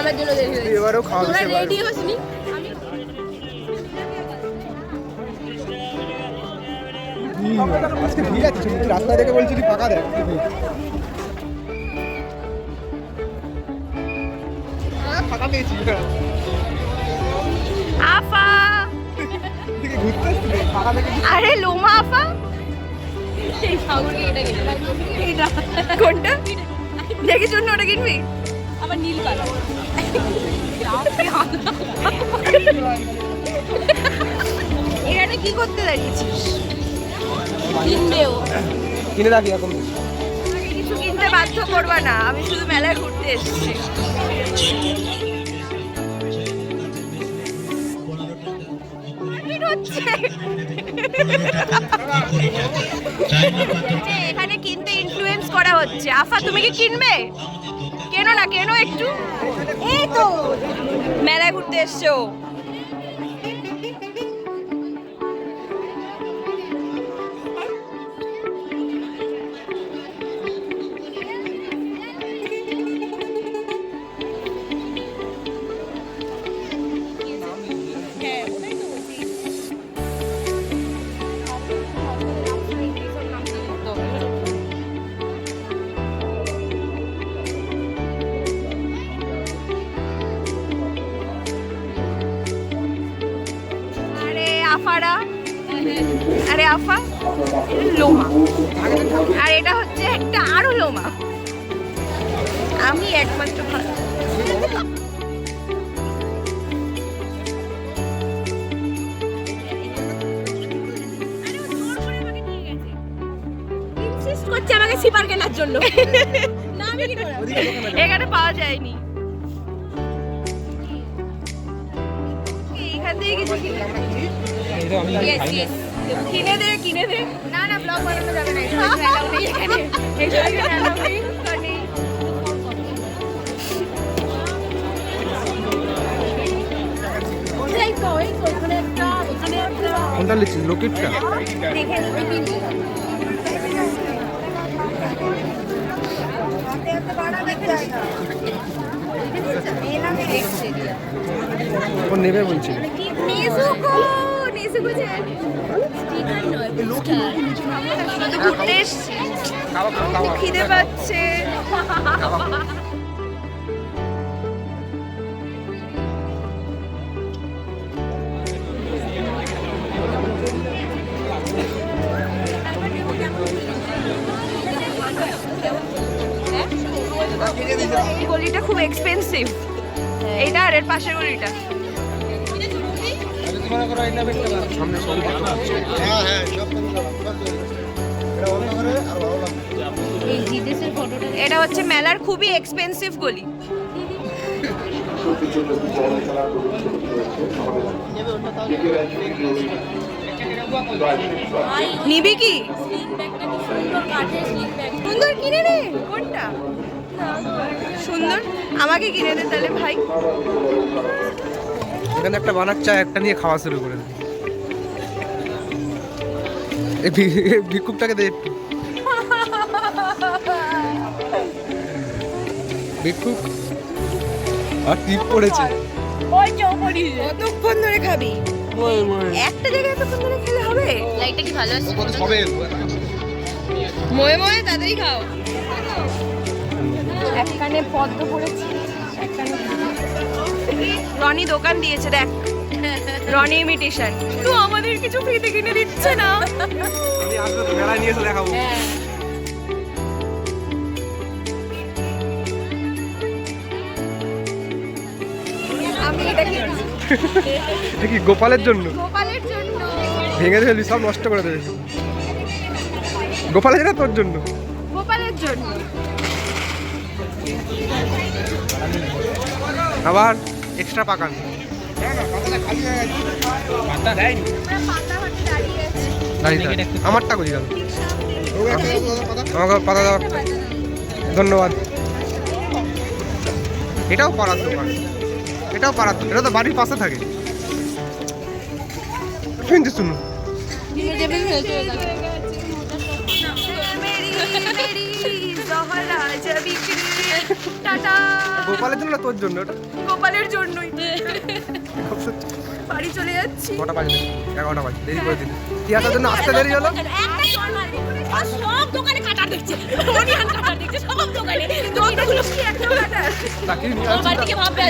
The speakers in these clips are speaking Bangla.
আমার জন্য দেরি হয়েছে। এবারেও খাওয়া তোমরা রেডি হসনি আজকে ভিড় আছে রাস্তা দেখে বলছি ফাঁকা দেখ ফাঁকা পেয়েছি আফা আরে লোমা আফা কোনটা? দেখে জন্য ওটা কিনবি? আবার নীল কালার এখানে কি করতে দাঁড়িয়েছিস? কিনবেও। কিনে রাখি এখন। কিছু কিনতে বাধ্য করবা না আমি শুধু মেলায় ঘুরতে এসেছি। এখানে কিনতে ইনফ্লুয়েন্স করা হচ্ছে। আফা তুমি কি কিনবে? কেন না কেন একটু? এই তো। মেলায় ঘুরতে এসছো। আফারা আরে আফা লোমা। আর এটা হচ্ছে একটা আরও লোমা। আমি একমাত্র ভালো। করছে আমাকে সিপার কেনার জন্য। না আমি কি এখানে পাওয়া যায়নি। এখান থেকে কিছু কিনে আমি yes. কিনে দে কিনে দে। না না ব্লগ বানানো যাবে না। এখানে। এখানে কোনটা লিখছিস? লোকেটটা। ও নেবে বলছিল ঘুরতে এসছি। খিদে পাচ্ছে। এই গলিটা খুব এক্সপেন্সিভ এইটা আর এর পাশের গলিটা। সামনে দেখতে পাচ্ছি। এটা হচ্ছে মেলার খুবই এক্সপেন্সিভ গলি। নিবি কি? সুন্দর কিনে নে। কোনটা? সুন্দর। আমাকে কিনে দে তাহলে ভাই। এখানে একটা বানাচ্ছে একটা নিয়ে খাওয়া শুরু করে দে। এই ভি- এই ভিক্ষুকটাকে দে। একটু ভিক্ষুক আর টিপ পড়েছে। কতক্ষণ ধরে খাবি? একটা জায়গায় এতক্ষণ ধরে খেলে হবে? লাইটটা কি ভালো আছে? ময়ে ময়ে তাড়াতাড়ি খাও। একখানে পদ্ম পড়েছে একখানে রনি দোকান দিয়েছে দেখ। রনি ইমিটেশন তো আমাদের কিছু ফ্রিতে কিনে দিচ্ছে না। আমি আসলে তো মেলায় নিয়ে এসে দেখাবো। আমি এটা কিনছি এটা কি গোপালের জন্য? গোপালের জন্য। ভেঙে ফেলবি সব নষ্ট করে দেবে। গোপালের জন্য তোর জন্য? গোপালের জন্য। আবার এক্সট্রা পাকান। হয়ে। আমারটা করি গেল আমাকে পাতা দাও। ধন্যবাদ। এটাও পাড়ার দোকান। এটাও পাড়ার দোকান। এটা তো বাড়ির পাশে থাকে। শুনতে শুনুন। মেরি জহরা জবি টাটা গোপালের জন্য না তোর জন্য ওটা? গোপালের জন্যই। বাড়ি চলে যাচ্ছি। কটা বাজে এগারোটা বাজে দেরি করে দিলে। কি আসার জন্য আসতে দেরি হলো? সব দোকানে কাটার দেখছে। কাটার দেখছে সব দোকানে। দোকানগুলো কি একটা কাটার বাড়ি থেকে ভাববে।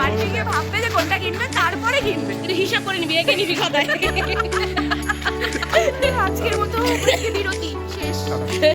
বাড়ি থেকে ভাববে যে কোনটা কিনবে তারপরে কিনবে। তুই হিসাব করে নিবি একে নিবি খাতায়। আজকের মতো বিরতি শেষ।